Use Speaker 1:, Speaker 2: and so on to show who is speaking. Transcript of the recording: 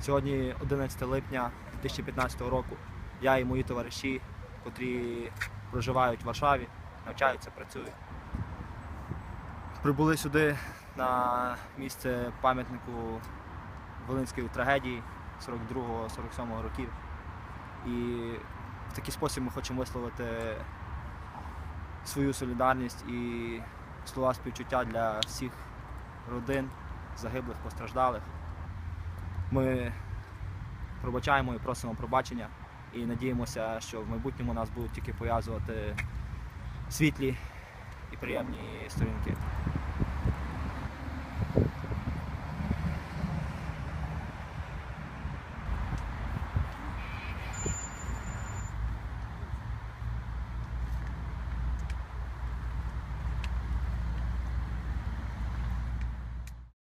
Speaker 1: Сьогодні 11 липня 2015 року. Я і мої товариші, котрі проживають в Варшаві, навчаються, працюють. Прибули сюди на місце пам'ятнику Волинської трагедії 42-47 років. І в такий спосіб ми хочемо висловити свою солідарність і слова співчуття для всіх родин, загиблих, постраждалих. Ми пробачаємо і просимо пробачення і надіємося, що в майбутньому нас будуть тільки пов'язувати світлі і приємні сторінки.